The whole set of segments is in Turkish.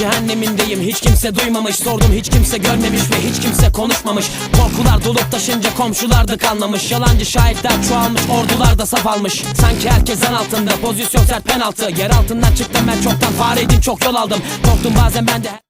cehennemindeyim. Hiç kimse duymamış. Sordum hiç kimse görmemiş ve hiç kimse konuşmamış. Korkular dolup taşınca komşular da kanlamış Yalancı şahitler çoğalmış ordular da saf almış. Sanki herkes zan altında pozisyon sert penaltı. Yer altından çıktım ben çoktan fareydim çok yol aldım. Korktum bazen ben de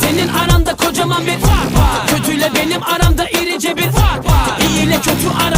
senin aranda kocaman bir fark var. Kötüyle benim aramda irice bir fark var. İyi ile kötü arasında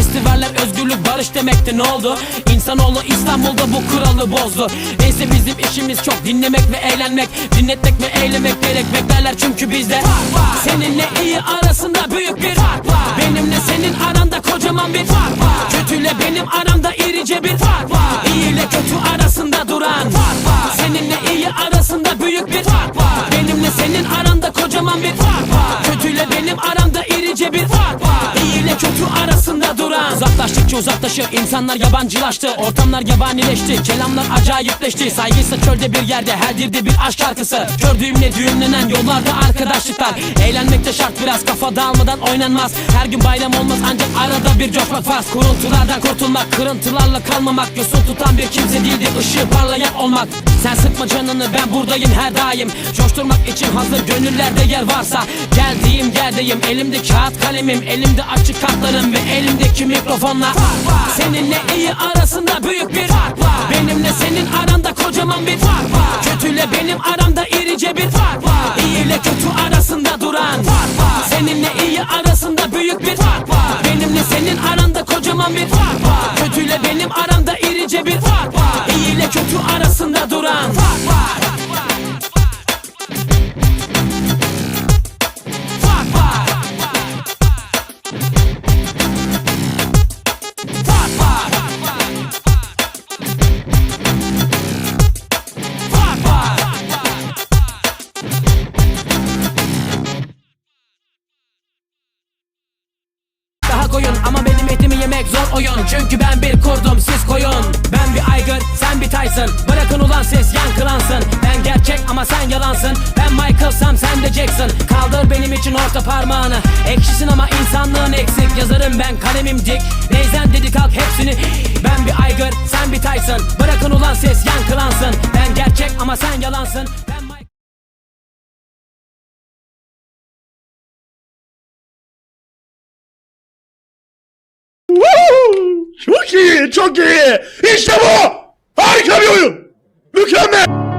Festivaller özgürlük barış demekti ne oldu? İnsanoğlu İstanbul'da bu kuralı bozdu. Neyse bizim işimiz çok dinlemek ve eğlenmek Dinletmek ve eylemek gerek beklerler çünkü bizde. Seninle iyi arasında büyük bir fark var. Benimle senin aranda kocaman bir fark var. Kötüyle benim aramda irice bir fark var. İyi ile kötü arasında Uzaklaştıkça uzaklaşır insanlar yabancılaştı Ortamlar yabanileşti kelamlar acayipleşti. Saygıysa çölde bir yerde her dilde bir aşk şarkısı. Kör düğümle düğümlenen yollarda arkadaşlıklar. Eğlenmek de şart biraz kafa dağılmadan oynanmaz. Her gün bayram olmaz ancak arada bir coşmak farz. Kuruntulardan kurtulmak kırıntılarla kalmamak Yosun tutan bir kimse değildi ışığı parlayan olmak Sen sıkma canını ben buradayım her daim. Coşturmak için hazır gönüllerde yer varsa Geldiğim yerdeyim. Elimde kağıt kalemim Elimde açık kartlarım ve elimdeki mikrofonla Seninle iyi arasında büyük bir fark var. Benimle senin aranda kocaman bir fark var. Kötüyle benim aramda irice bir fark var. İyi ile kötü arasında duran fark var. Seninle iyi arasında büyük bir fark var. Benimle senin aranda kocaman bir fark var. Kötüyle benim aramda irice bir fark yemek zor oyun. Çünkü ben bir kurdum siz koyun. Ben bir aygır sen bir Tyson. Bırakın ulan ses yankılansın. Ben gerçek ama sen yalansın. Ben Michael'sam sen de Jackson. Kaldır benim için orta parmağını. Ekşisin ama insanlığın eksik. Yazarım ben kalemim dik. Neyzen dedi kalk hepsini. Ben bir aygır sen bir Tyson. Bırakın ulan ses yankılansın. Ben gerçek ama sen yalansın çok iyi. İşte bu. Harika bir oyun. Mükemmel.